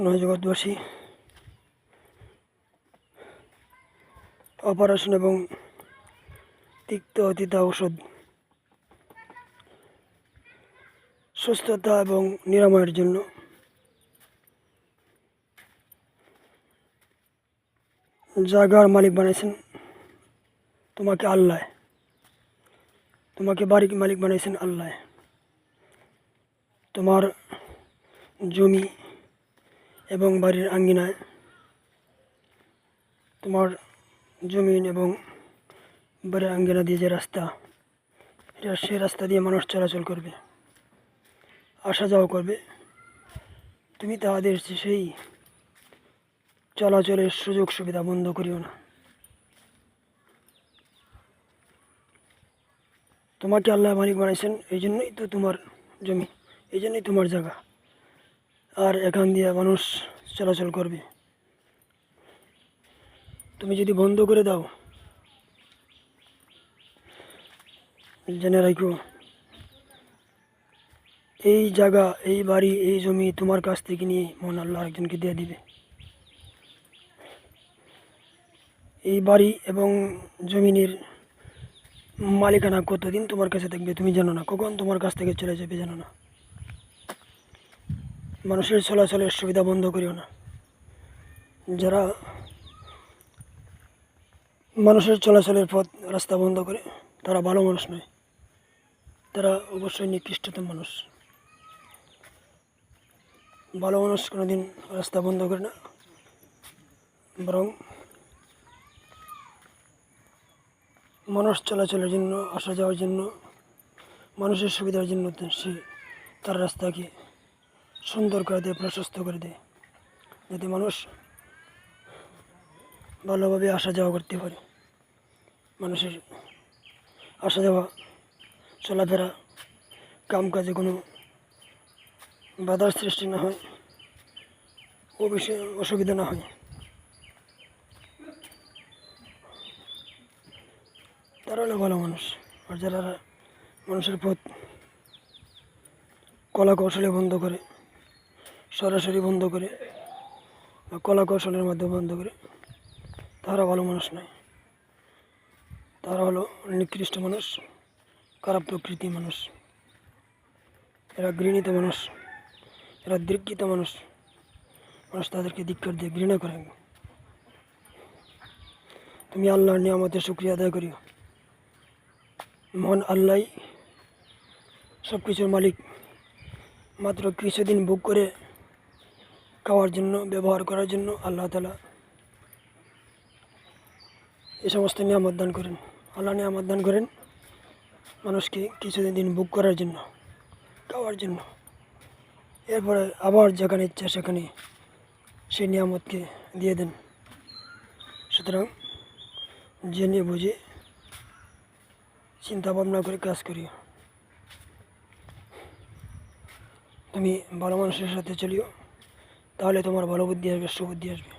নয় অপারেশন এবং তিক্ত অতিতা ঔষধ। সুস্থতা এবং নিরাময়ের জন্য। জায়গার মালিক বানিয়েছেন তোমাকে আল্লাহ। তোমাকে বাড়ির মালিক বানিয়েছেন আল্লাহ। তোমার জমি এবং বাড়ির আঙ্গিনায় তোমার জমিন এবং বাড়ির আঙ্গিনা দিয়ে যে রাস্তা, এটা সেই রাস্তা দিয়ে মানুষ চলাচল করবে, আসা যাওয়া করবে। তুমি তাদের সেই চলাচলের সুযোগ সুবিধা বন্ধ করিও না। তোমাকে আল্লাহ মালিক বানাইছেন, এই জন্যই তো তোমার জমি, এই জন্যই তোমার জায়গা। আর এখান দিয়ে মানুষ চলাচল করবে। তুমি যদি বন্ধ করে দাও, জেনে রাখো, এই জায়গা, এই বাড়ি, এই জমি তোমার কাছ থেকে নিয়ে মন আল্লাহ একজনকে দিয়ে দিবে। এই বাড়ি এবং জমিনের মালিকানা কতদিন তোমার কাছে থাকবে তুমি জানো না। কখন তোমার কাছ থেকে চলে যাবে জানো না। মানুষের চলাচলের সুবিধা বন্ধ করিও না। যারা মানুষের চলাচলের পথ, রাস্তা বন্ধ করে, তারা ভালো মানুষ নয়। তারা অবশ্যই নিকৃষ্টতম মানুষ। ভালো মানুষ কোনোদিন রাস্তা বন্ধ করে না। বরং মানুষ চলাচলের জন্য, আসা যাওয়ার জন্য, মানুষের সুবিধার জন্য সে তার রাস্তাকে সুন্দর করে দেয়, প্রশস্ত করে দেয়। যাতে মানুষ ভালোভাবে আসা যাওয়া করতে পারে। মানুষের আসা যাওয়া, চলাফেরা কাম কাজে কোনো বাধার সৃষ্টি না হয় ও বিষয়ে অসুবিধা না হয়। তারা হলো ভালো মানুষ। আর যারা মানুষের পথ, কলা কৌশলে বন্ধ করে সরাসরি বন্ধ করে বা কলা কৌশলের মাধ্যমে বন্ধ করে তারা ভালো মানুষ নয়। তারা হলো নিকৃষ্ট মানুষ, খারাপ প্রকৃতি মানুষ। এরা ঘৃণিত মানুষ, এরা দীক্ষিত মানুষ। মানুষ তাদেরকে ধিক্কার দিয়ে ঘৃণা করে। তুমি আল্লাহর নিয়ামতের শুক্রিয়া আদায় করিও। মহান আল্লাহ সব কিছুর মালিক। মাত্র কিছুদিন বুক করে খাওয়ার জন্য, ব্যবহার করার জন্য আল্লাহ তালা এই সমস্ত নিয়ামত দান করেন। আল্লাহ নিয়ামত দান করেন মানুষকে কিছুদিন দিন বুক করার জন্য, খাওয়ার জন্য। এরপরে আবার যেখানে ইচ্ছা সেখানে সেই নিয়ামতকে দিয়ে দেন। সুতরাং জেনে বুঝে চিন্তা ভাবনা করে কাজ করি তুমি ভালো মানুষের সাথে চলিও। তাহলে তোমার ভালো বুদ্ধি আসবে সুবুদ্ধি আসবে